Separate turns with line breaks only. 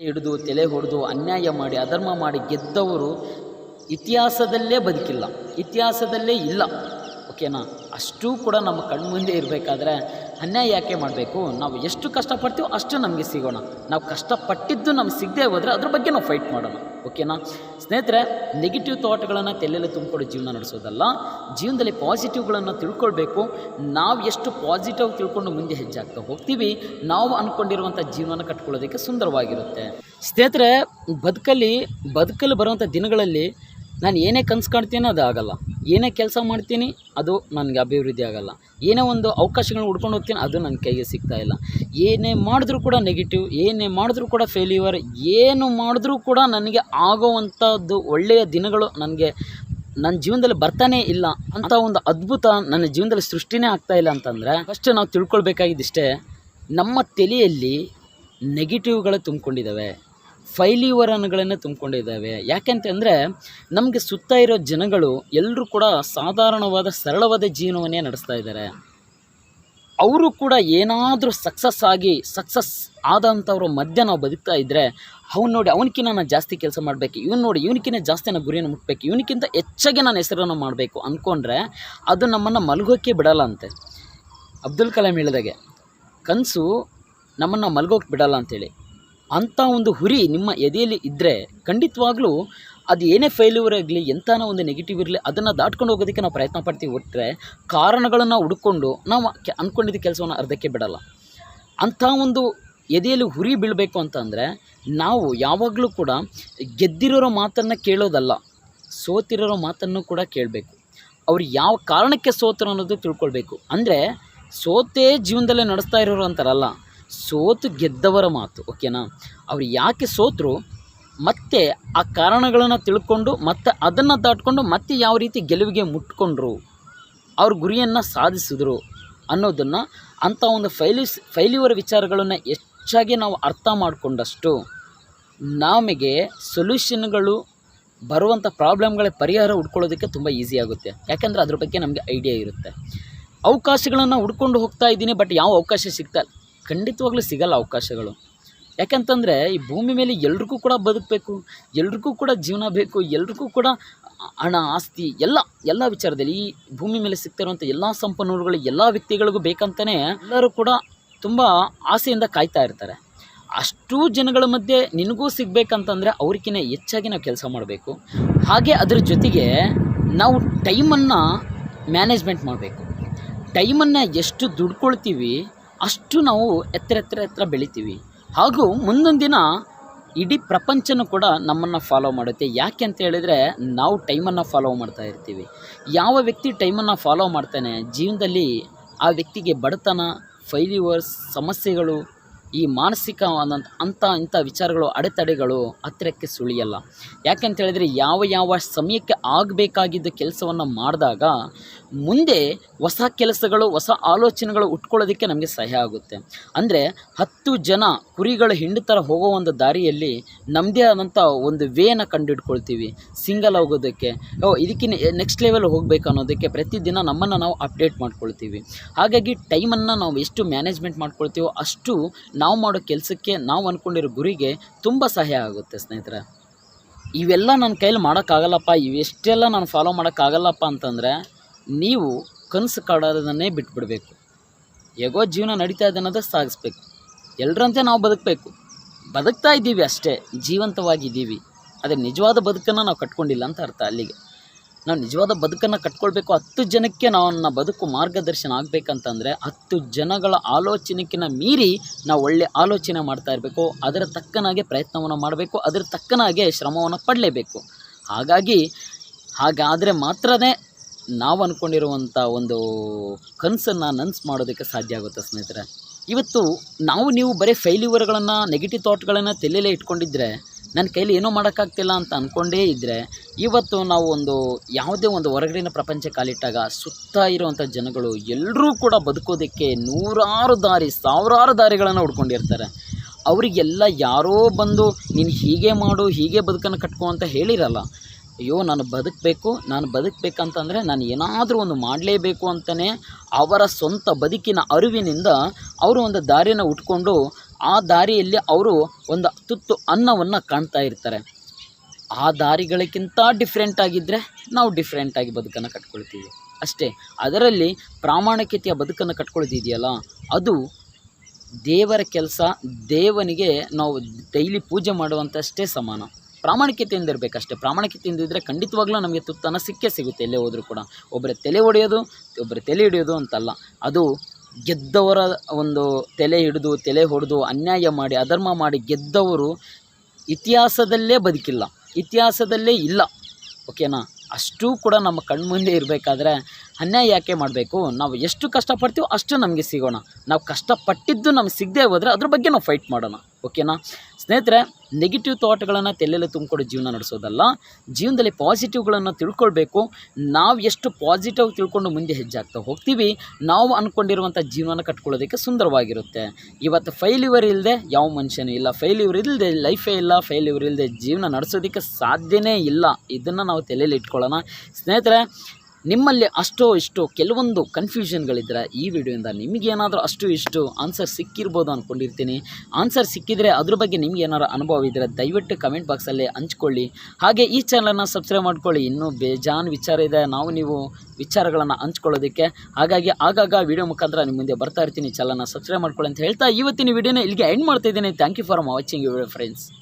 ಹಿಡಿದು ತಲೆ ಹೊಡೆದು ಅನ್ಯಾಯ ಮಾಡಿ ಅಧರ್ಮ ಮಾಡಿ ಗೆದ್ದವರು ಇತಿಹಾಸದಲ್ಲೇ ಬದುಕಿಲ್ಲ. ಇತಿಹಾಸದಲ್ಲೇ ಇಲ್ಲ. ಓಕೆನಾ ಅಷ್ಟೂ ಕೂಡ ನಮ್ಮ ಕಣ್ಮುಂದೆ ಇರಬೇಕಾದ್ರೆ ಅನ್ಯಾಯ ಯಾಕೆ ಮಾಡಬೇಕು? ನಾವು ಎಷ್ಟು ಕಷ್ಟಪಡ್ತೀವೋ ಅಷ್ಟು ನಮಗೆ ಸಿಗೋಣ. ನಾವು ಕಷ್ಟಪಟ್ಟಿದ್ದು ನಮ್ಗೆ ಸಿಗದೆ ಹೋದರೆ ಅದ್ರ ಬಗ್ಗೆ ನಾವು ಫೈಟ್ ಮಾಡೋಣ. ಓಕೆನಾ ಸ್ನೇಹಿತರೆ ನೆಗೆಟಿವ್ ಥಾಟ್ಗಳನ್ನು ತಲೆಯಲ್ಲಿ ತುಂಬಿಕೊಂಡು ಜೀವನ ನಡೆಸೋದಲ್ಲ. ಜೀವನದಲ್ಲಿ ಪಾಸಿಟಿವ್ಗಳನ್ನು ತಿಳ್ಕೊಳ್ಬೇಕು. ನಾವು ಎಷ್ಟು ಪಾಸಿಟಿವ್ ತಿಳ್ಕೊಂಡು ಮುಂದೆ ಹೆಜ್ಜೆ ಆಗ್ತಾ ಹೋಗ್ತೀವಿ, ನಾವು ಅಂದ್ಕೊಂಡಿರುವಂಥ ಜೀವನ ಕಟ್ಕೊಳ್ಳೋದಕ್ಕೆ ಸುಂದರವಾಗಿರುತ್ತೆ. ಸ್ನೇಹಿತರೆ, ಬದುಕಲ್ಲಿ ಬದುಕಲು ಬರುವಂಥ ದಿನಗಳಲ್ಲಿ ನಾನು ಏನೇ ಕನಸು ಕಾಣ್ತೀನೋ ಅದು ಆಗಲ್ಲ. ಏನೇ ಕೆಲಸ ಮಾಡ್ತೀನಿ, ಅದು ನನಗೆ ಅಭಿವೃದ್ಧಿ ಆಗಲ್ಲ. ಏನೇ ಒಂದು ಅವಕಾಶಗಳನ್ನ ಹುಡ್ಕೊಂಡು ಹೋಗ್ತೀನಿ, ಅದು ನನ್ನ ಕೈಗೆ ಸಿಗ್ತಾ ಇಲ್ಲ. ಏನೇ ಮಾಡಿದ್ರೂ ಕೂಡ ನೆಗೆಟಿವ್ ಏನೇ ಮಾಡಿದ್ರೂ ಕೂಡ ಫೇಲ್ಯೂವರ್ ಏನು ಮಾಡಿದ್ರೂ ಕೂಡ ನನಗೆ ಆಗೋವಂಥದ್ದು ಒಳ್ಳೆಯ ದಿನಗಳು ನನಗೆ ನನ್ನ ಜೀವನದಲ್ಲಿ ಬರ್ತಾನೇ ಇಲ್ಲ. ಅಂತ ಒಂದು ಅದ್ಭುತ ನನ್ನ ಜೀವನದಲ್ಲಿ ಸೃಷ್ಟಿನೇ ಆಗ್ತಾ ಇಲ್ಲ ಅಂತಂದರೆ ಫಸ್ಟ್ ನಾವು ತಿಳ್ಕೊಳ್ಬೇಕಾಗಿದ್ದಿಷ್ಟೇ, ನಮ್ಮ ತಲೆಯಲ್ಲಿ ನೆಗೆಟಿವ್ಗಳು ತುಂಬಿಕೊಂಡಿದ್ದಾವೆ. ಫೈಲಿವರನ್ಗಳನ್ನು ತುಂಬಿಕೊಂಡಿದ್ದಾವೆ. ಯಾಕೆಂತಂದರೆ ನಮಗೆ ಸುತ್ತ ಇರೋ ಜನಗಳು ಎಲ್ಲರೂ ಕೂಡ ಸಾಧಾರಣವಾದ ಸರಳವಾದ ಜೀವನವನ್ನೇ ನಡೆಸ್ತಾ ಇದ್ದಾರೆ. ಅವರು ಕೂಡ ಏನಾದರೂ ಸಕ್ಸಸ್ ಆಗಿ, ಸಕ್ಸಸ್ ಆದಂಥವ್ರ ಮಧ್ಯೆ ನಾವು ಬದುಕ್ತಾ ಇದ್ದರೆ ಅವ್ನು ನೋಡಿ ಅವನಕ್ಕಿಂತ ನಾನು ಜಾಸ್ತಿ ಕೆಲಸ ಮಾಡಬೇಕು, ಇವ್ನು ನೋಡಿ ಇವನಕ್ಕಿಂತ ಜಾಸ್ತಿ ನಾನು ಗುರಿಯನ್ನು ಮುಟ್ಟಬೇಕು ಇವನಕ್ಕಿಂತ ಹೆಚ್ಚಾಗಿ ನಾನು ಹೆಸರನ್ನು ಮಾಡಬೇಕು ಅಂದ್ಕೊಂಡ್ರೆ ಅದು ನಮ್ಮನ್ನು ಮಲಗೋಕೆ ಬಿಡಲ್ಲ ಅಂತೆ. ಅಬ್ದುಲ್ ಕಲಾಂ ಹೇಳಿದಾಗೆ, ಕನಸು ನಮ್ಮನ್ನು ಮಲಗೋಕೆ ಬಿಡಲ್ಲ ಅಂತೇಳಿ ಅಂಥ ಒಂದು ಹುರಿ ನಿಮ್ಮ ಎದೆಯಲ್ಲಿ ಇದ್ದರೆ ಖಂಡಿತವಾಗ್ಲೂ ಅದು ಏನೇ ಫೇಲ್ಯೂರ್ ಆಗಲಿ ಎಂಥನ ಒಂದು ನೆಗೆಟಿವ್ ಇರಲಿ, ಅದನ್ನು ದಾಟ್ಕೊಂಡು ಹೋಗೋದಕ್ಕೆ ನಾವು ಪ್ರಯತ್ನ ಪಡ್ತೀವಿ ಒಟ್ಟರೆ ಕಾರಣಗಳನ್ನು ಹುಡ್ಕೊಂಡು ನಾವು ಕೆ ಅಂದ್ಕೊಂಡಿದ್ದ ಕೆಲಸವನ್ನು ಅರ್ಧಕ್ಕೆ ಬಿಡಲ್ಲ. ಅಂಥ ಒಂದು ಎದೆಯಲ್ಲಿ ಹುರಿ ಬೀಳಬೇಕು ಅಂತಂದರೆ ನಾವು ಯಾವಾಗಲೂ ಕೂಡ ಗೆದ್ದಿರೋರ ಮಾತನ್ನು ಕೇಳೋದಲ್ಲ, ಸೋತಿರೋರ ಮಾತನ್ನು ಕೂಡ ಕೇಳಬೇಕು. ಅವ್ರು ಯಾವ ಕಾರಣಕ್ಕೆ ಸೋತರು ಅನ್ನೋದು ತಿಳ್ಕೊಳ್ಬೇಕು. ಅಂದರೆ ಸೋತೇ ಜೀವನದಲ್ಲೇ ನಡೆಸ್ತಾ ಇರೋರು ಅಂತಾರಲ್ಲ ಸೋತು ಗೆದ್ದವರ ಮಾತು ಓಕೆನಾ ಅವ್ರು ಯಾಕೆ ಸೋತರು? ಮತ್ತೆ ಆ ಕಾರಣಗಳನ್ನು ತಿಳ್ಕೊಂಡು, ಮತ್ತೆ ಅದನ್ನು ದಾಟ್ಕೊಂಡು ಮತ್ತೆ ಯಾವ ರೀತಿ ಗೆಲುವಿಗೆ ಮುಟ್ಕೊಂಡ್ರು? ಅವ್ರ ಗುರಿಯನ್ನು ಸಾಧಿಸಿದ್ರು ಅನ್ನೋದನ್ನು ಅಂಥ ಒಂದು ಫೈಲ್ಯೂಸ್ ಫೈಲ್ಯೂವರ್ ವಿಚಾರಗಳನ್ನು ಹೆಚ್ಚಾಗಿ ನಾವು ಅರ್ಥ ಮಾಡಿಕೊಂಡಷ್ಟು ನಮಗೆ ಸೊಲ್ಯೂಷನ್ಗಳು ಬರುವಂಥ ಪ್ರಾಬ್ಲಮ್ಗಳ ಪರಿಹಾರ ಹುಡ್ಕೊಳ್ಳೋದಕ್ಕೆ ತುಂಬ ಈಸಿ ಆಗುತ್ತೆ. ಯಾಕೆಂದರೆ ಅದ್ರ ಬಗ್ಗೆ ನಮಗೆ ಐಡಿಯಾ ಇರುತ್ತೆ. ಅವಕಾಶಗಳನ್ನು ಹುಡ್ಕೊಂಡು ಹೋಗ್ತಾ ಇದ್ದೀನಿ ಬಟ್ ಯಾವ ಅವಕಾಶ ಸಿಗ್ತಾ ಖಂಡಿತವಾಗ್ಲೂ ಸಿಗಲ್ಲ ಅವಕಾಶಗಳು. ಯಾಕಂತಂದರೆ ಈ ಭೂಮಿ ಮೇಲೆ ಎಲ್ರಿಗೂ ಕೂಡ ಬದುಕಬೇಕು, ಎಲ್ರಿಗೂ ಕೂಡ ಜೀವನ ಬೇಕು, ಎಲ್ರಿಗೂ ಕೂಡ ಹಣ, ಆಸ್ತಿ, ಎಲ್ಲ ಎಲ್ಲ ವಿಚಾರದಲ್ಲಿ ಈ ಭೂಮಿ ಮೇಲೆ ಸಿಗ್ತಿರುವಂಥ ಎಲ್ಲ ಸಂಪನ್ಮೂಲಗಳು, ಎಲ್ಲ ವ್ಯಕ್ತಿಗಳಿಗೂ ಬೇಕಂತಲೇ ಎಲ್ಲರೂ ಕೂಡ ತುಂಬ ಆಸೆಯಿಂದ ಕಾಯ್ತಾ ಇರ್ತಾರೆ. ಅಷ್ಟು ಜನಗಳ ಮಧ್ಯೆ ನಿನಗೂ ಸಿಗಬೇಕಂತಂದರೆ ಅವ್ರಿಗಿಂತ ಹೆಚ್ಚಾಗಿ ನಾವು ಕೆಲಸ ಮಾಡಬೇಕು. ಹಾಗೆ ಅದ್ರ ಜೊತೆಗೆ ನಾವು ಟೈಮನ್ನು ಮ್ಯಾನೇಜ್ಮೆಂಟ್ ಮಾಡಬೇಕು. ಟೈಮನ್ನು ಎಷ್ಟು ದುಡ್ಕೊಳ್ತೀವಿ ಅಷ್ಟು ನಾವು ಎತ್ತರ ಎತ್ತರ ಎತ್ತರ ಬೆಳಿತೀವಿ. ಹಾಗೂ ಮುಂದೊಂದು ದಿನ ಇಡೀ ಪ್ರಪಂಚನೂ ಕೂಡ ನಮ್ಮನ್ನು ಫಾಲೋ ಮಾಡುತ್ತೆ. ಯಾಕೆ ಅಂತ ಹೇಳಿದರೆ ನಾವು ಟೈಮನ್ನು ಫಾಲೋ ಮಾಡ್ತಾ ಇರ್ತೀವಿ. ಯಾವ ವ್ಯಕ್ತಿ ಟೈಮನ್ನು ಫಾಲೋ ಮಾಡ್ತಾನೆ? ಜೀವನದಲ್ಲಿ ಆ ವ್ಯಕ್ತಿಗೆ ಬಡತನ ಫೈಲಿವರ್ಸ್ ಸಮಸ್ಯೆಗಳು ಈ ಮಾನಸಿಕ ಒಂದೊಂದು ಅಂಥ ಇಂಥ ವಿಚಾರಗಳು, ಅಡೆತಡೆಗಳು ಹತ್ತಿರಕ್ಕೆ ಸುಳಿಯಲ್ಲ. ಯಾಕೆಂತ ಹೇಳಿದರೆ ಯಾವ ಯಾವ ಸಮಯಕ್ಕೆ ಆಗಬೇಕಾಗಿದ್ದ ಕೆಲಸವನ್ನು ಮಾಡಿದಾಗ ಮುಂದೆ ಹೊಸ ಕೆಲಸಗಳು, ಹೊಸ ಆಲೋಚನೆಗಳು ಉಟ್ಕೊಳ್ಳೋದಕ್ಕೆ ನಮಗೆ ಸಹಾಯ ಆಗುತ್ತೆ. ಅಂದರೆ ಹತ್ತು ಜನ ಕುರಿಗಳ ಹಿಂಡು ಥರ ಹೋಗೋ ಒಂದು ದಾರಿಯಲ್ಲಿ ನಮ್ಮದೇ ಆದಂಥ ಒಂದು ವೇನ ಕಂಡುಹಿಡ್ಕೊಳ್ತೀವಿ ಸಿಂಗಲ್ ಹೋಗೋದಕ್ಕೆ ಓ ಇದಕ್ಕಿಂತ ನೆಕ್ಸ್ಟ್ ಲೆವೆಲ್ ಹೋಗಬೇಕು ಅನ್ನೋದಕ್ಕೆ ಪ್ರತಿದಿನ ನಮ್ಮನ್ನು ನಾವು ಅಪ್ಡೇಟ್ ಮಾಡ್ಕೊಳ್ತೀವಿ. ಹಾಗಾಗಿ ಟೈಮನ್ನು ನಾವು ಎಷ್ಟು ಮ್ಯಾನೇಜ್ಮೆಂಟ್ ಮಾಡ್ಕೊಳ್ತೀವೋ ಅಷ್ಟು ನಾವು ಮಾಡೋ ಕೆಲಸಕ್ಕೆ ನಾವು ಅಂದ್ಕೊಂಡಿರೋ ಗುರಿಗೆ ತುಂಬ ಸಹಾಯ ಆಗುತ್ತೆ, ಸ್ನೇಹಿತರೆ. ಇವೆಲ್ಲ ನನ್ನ ಕೈಲಿ ಮಾಡೋಕ್ಕಾಗಲ್ಲಪ್ಪ, ಇವೆಷ್ಟೆಲ್ಲ ನಾನು ಫಾಲೋ ಮಾಡೋಕ್ಕಾಗಲ್ಲಪ್ಪ ಅಂತಂದರೆ, ನೀವು ಕನಸು ಕಾಡೋದನ್ನೇ ಬಿಟ್ಬಿಡಬೇಕು. ಹೇಗೋ ಜೀವನ ನಡೀತಾ ಇದೆ ಅನ್ನೋದು ಸಾಗಿಸ್ಬೇಕು. ಎಲ್ಲರಂತೆ ನಾವು ಬದುಕಬೇಕು. ಬದುಕ್ತಾ ಇದ್ದೀವಿ ಅಷ್ಟೇ, ಜೀವಂತವಾಗಿದ್ದೀವಿ. ಆದರೆ ನಿಜವಾದ ಬದುಕನ್ನು ನಾವು ಕಟ್ಕೊಂಡಿಲ್ಲ ಅಂತ ಅರ್ಥ ಅಲ್ಲಿಗೆ. ನಾವು ನಿಜವಾದ ಬದುಕನ್ನು ಕಟ್ಕೊಳ್ಬೇಕು. ಹತ್ತು ಜನಕ್ಕೆ ನನ್ನ ಬದುಕು ಮಾರ್ಗದರ್ಶನ ಆಗಬೇಕಂತಂದರೆ ಹತ್ತು ಜನಗಳ ಆಲೋಚನೆಗಿನ ಮೀರಿ ನಾವು ಒಳ್ಳೆ ಆಲೋಚನೆ ಮಾಡ್ತಾ ಇರಬೇಕು. ಅದರ ತಕ್ಕನಾಗೆ ಪ್ರಯತ್ನವನ್ನು ಮಾಡಬೇಕು. ಅದರ ತಕ್ಕನಾಗೆ ಶ್ರಮವನ್ನು ಪಡಲೇಬೇಕು. ಹಾಗಾಗಿ, ಹಾಗಾದರೆ ಮಾತ್ರನೇ ನಾವು ಅಂದ್ಕೊಂಡಿರುವಂಥ ಒಂದು ಕನಸನ್ನು ನನಸು ಮಾಡೋದಕ್ಕೆ ಸಾಧ್ಯ ಆಗುತ್ತೆ ಸ್ನೇಹಿತರೆ? ಇವತ್ತು ನಾವು ನೀವು ಬರೀ ಫೈಲ್ಯೂವರ್ಗಳನ್ನು ನೆಗೆಟಿವ್ ಥಾಟ್ಗಳನ್ನು ತಲೆಯಲ್ಲೇ ಇಟ್ಕೊಂಡಿದ್ರೆ ನನ್ನ ಕೈಲಿ ಏನೂ ಮಾಡೋಕ್ಕಾಗ್ತಿಲ್ಲ ಅಂತ ಅಂದ್ಕೊಂಡೇ ಇದ್ದರೆ ಇವತ್ತು ನಾವು ಒಂದು ಯಾವುದೇ ಒಂದು ಹೊರಗಡೆನ ಪ್ರಪಂಚ ಕಾಲಿಟ್ಟಾಗ ಸುತ್ತ ಇರುವಂಥ ಜನಗಳು ಎಲ್ಲರೂ ಕೂಡ ಬದುಕೋದಕ್ಕೆ ನೂರಾರು ದಾರಿ, ಸಾವಿರಾರು ದಾರಿಗಳನ್ನು ಹುಡ್ಕೊಂಡಿರ್ತಾರೆ. ಅವರಿಗೆಲ್ಲ ಯಾರೋ ಬಂದು ನೀನು ಹೀಗೆ ಮಾಡು, ಹೀಗೆ ಬದುಕನ್ನು ಕಟ್ಕೋ ಅಂತ ಹೇಳಿರಲ್ಲ. ಅಯ್ಯೋ, ನಾನು ಬದುಕಬೇಕು, ನಾನು ಬದುಕಬೇಕಂತಂದರೆ ನಾನು ಏನಾದರೂ ಒಂದು ಮಾಡಲೇಬೇಕು ಅಂತಲೇ ಅವರ ಸ್ವಂತ ಬದುಕಿನ ಅರಿವಿನಿಂದ ಅವರು ಒಂದು ದಾರಿನ ಉಟ್ಕೊಂಡು ಆ ದಾರಿಯಲ್ಲಿ ಅವರು ಒಂದು ತುತ್ತು ಅನ್ನವನ್ನು ಕಾಣ್ತಾ ಇರ್ತಾರೆ. ಆ ದಾರಿಗಳಿಗಿಂತ ಡಿಫ್ರೆಂಟ್ ಆಗಿದ್ದರೆ ನಾವು ಡಿಫ್ರೆಂಟಾಗಿ ಬದುಕನ್ನು ಕಟ್ಕೊಳ್ತೀವಿ. ಅಷ್ಟೇ, ಅದರಲ್ಲಿ ಪ್ರಾಮಾಣಿಕತೆಯ ಬದುಕನ್ನು ಕಟ್ಕೊಳ್ತಿದೆಯಲ್ಲ, ಅದು ದೇವರ ಕೆಲಸ, ದೇವನಿಗೆ ನಾವು ಡೈಲಿ ಪೂಜೆ ಮಾಡುವಂಥಷ್ಟೇ ಸಮಾನ. ಪ್ರಾಮಾಣಿಕತೆಯಿಂದ ಇರಬೇಕಷ್ಟೇ. ಪ್ರಾಮಾಣಿಕತೆಯಿಂದ ಇದ್ದರೆ ಖಂಡಿತವಾಗ್ಲೂ ನಮಗೆ ತುತ್ತನ್ನು ಸಿಕ್ಕೇ ಸಿಗುತ್ತೆ, ಎಲ್ಲೇ ಹೋದರೂ ಕೂಡ. ಒಬ್ಬರ ತಲೆ ಒಡೆಯೋದು ಒಬ್ಬರ ತಲೆ ಹಿಡಿಯೋದು ಅಂತಲ್ಲ. ಅದು ಗೆದ್ದವರ ಒಂದು ತಲೆ ಹಿಡಿದು, ತಲೆ ಹೊಡೆದು ಅನ್ಯಾಯ ಮಾಡಿ, ಅಧರ್ಮ ಮಾಡಿ ಗೆದ್ದವರು ಇತಿಹಾಸದಲ್ಲೇ ಬದುಕಿಲ್ಲ. ಇತಿಹಾಸದಲ್ಲೇ ಇಲ್ಲ. ಓಕೆನಾ ಅಷ್ಟೂ ಕೂಡ ನಮ್ಮ ಕಣ್ಮುಂದೆ ಇರಬೇಕಾದ್ರೆ ಅನ್ಯಾಯ ಯಾಕೆ ಮಾಡಬೇಕು? ನಾವು ಎಷ್ಟು ಕಷ್ಟಪಡ್ತೀವೋ ಅಷ್ಟು ನಮಗೆ ಸಿಗೋಣ. ನಾವು ಕಷ್ಟಪಟ್ಟಿದ್ದು ನಮ್ಗೆ ಸಿಗದೆ ಹೋದರೆ ಅದ್ರ ಬಗ್ಗೆ ನಾವು ಫೈಟ್ ಮಾಡೋಣ. ಓಕೆನಾ ಸ್ನೇಹಿತರೆ ನೆಗೆಟಿವ್ ಥಾಟ್ಗಳನ್ನು ತೆಲೆಯಲ್ಲಿ ತುಂಬಿಕೊಂಡು ಜೀವನ ನಡೆಸೋದಲ್ಲ, ಜೀವನದಲ್ಲಿ ಪಾಸಿಟಿವ್ಗಳನ್ನು ತಿಳ್ಕೊಳ್ಬೇಕು. ನಾವು ಎಷ್ಟು ಪಾಸಿಟಿವ್ ತಿಳ್ಕೊಂಡು ಮುಂದೆ ಹೆಜ್ಜೆ ಆಗ್ತಾ ಹೋಗ್ತೀವಿ, ನಾವು ಅಂದ್ಕೊಂಡಿರುವಂಥ ಜೀವನ ಕಟ್ಕೊಳ್ಳೋದಕ್ಕೆ ಸುಂದರವಾಗಿರುತ್ತೆ. ಇವತ್ತು ಫೈಲ್ಯೂವರ್ ಇಲ್ಲದೆ ಯಾವ ಮನುಷ್ಯನೂ ಇಲ್ಲ. ಫೈಲ್ಯೂರ್ ಇಲ್ಲದೆ ಲೈಫೇ ಇಲ್ಲ. ಫೈಲ್ಯೂರ್ ಇಲ್ಲದೆ ಜೀವನ ನಡೆಸೋದಕ್ಕೆ ಸಾಧ್ಯನೇ ಇಲ್ಲ. ಇದನ್ನು ನಾವು ತಲೆಯಲ್ಲಿ ಇಟ್ಕೊಳ್ಳೋಣ. ಸ್ನೇಹಿತರೆ ನಿಮ್ಮಲ್ಲಿ ಅಷ್ಟೋ ಇಷ್ಟೋ ಕೆಲವೊಂದು ಕನ್ಫ್ಯೂಷನ್ಗಳಿದ್ದರೆ ಈ ವಿಡಿಯೋಯಿಂದ ನಿಮಗೇನಾದರೂ ಅಷ್ಟು ಇಷ್ಟು ಆನ್ಸರ್ ಸಿಕ್ಕಿರ್ಬೋದು ಅಂದ್ಕೊಂಡಿರ್ತೀನಿ ಆನ್ಸರ್ ಸಿಕ್ಕಿದರೆ ಅದ್ರ ಬಗ್ಗೆ ನಿಮ್ಗೆ ಅನುಭವ ಇದ್ದರೆ ದಯವಿಟ್ಟು ಕಮೆಂಟ್ ಬಾಕ್ಸಲ್ಲಿ ಹಂಚ್ಕೊಳ್ಳಿ. ಹಾಗೆ ಈ ಚಾನಲನ್ನು ಸಬ್ಸ್ಕ್ರೈಬ್ ಮಾಡ್ಕೊಳ್ಳಿ. ಇನ್ನೂ ಬೇಜಾನ್ ವಿಚಾರ ಇದೆ. ನಾವು ನೀವು ವಿಚಾರಗಳನ್ನು ಹಂಚ್ಕೊಳ್ಳೋದಕ್ಕೆ. ಹಾಗಾಗಿ ಆಗಾಗ ವಿಡಿಯೋ ಮುಖಾಂತರ ನಿಮ್ಮ ಮುಂದೆ ಬರ್ತಾ ಇರ್ತೀನಿ. ಚಾನಲ್ನ ಸಬ್ಸ್ಕ್ರೈಬ್ ಮಾಡ್ಕೊಳ್ಳಿ ಅಂತ ಹೇಳ್ತಾ ಇವತ್ತಿನ ವಿಡಿಯೋನ ಇಲ್ಲಿಗೆ ಎಂಡ್ ಮಾಡ್ತಾ ಇದ್ದೀನಿ. Thank you for watching video friends